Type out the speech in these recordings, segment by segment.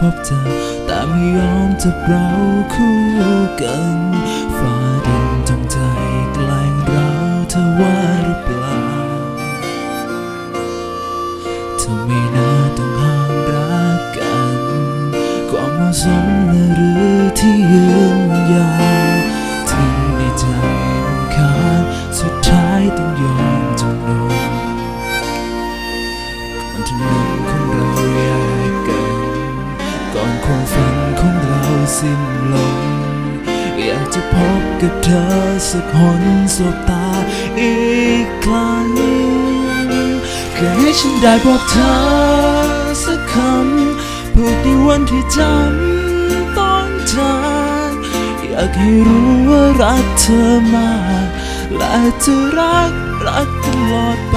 พบเธอ แต่ไม่ยอมจะเราคู่กันฟ้าดินจงใจแกล้งเราเธอว่าหรือเปล่าเธอไม่น่าต้องห้ามรักกัน ความเหมาะสมหรือ พบกับเธอสักหนสบตาอีกครั้งแค่ให้ฉันได้บอกเธอสักคำพูดในวันที่จำต้องจากอยากให้รู้ว่ารักเธอมากและจะรักรักตลอดไป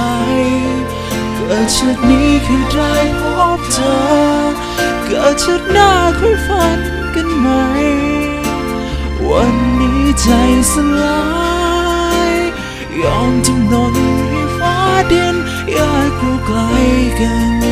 เกิดชาตินี้แค่ได้พบเธอเกิดชาติ ใจสลายยอมจำนนให้ฟ้าดินแยกเราไกลกัน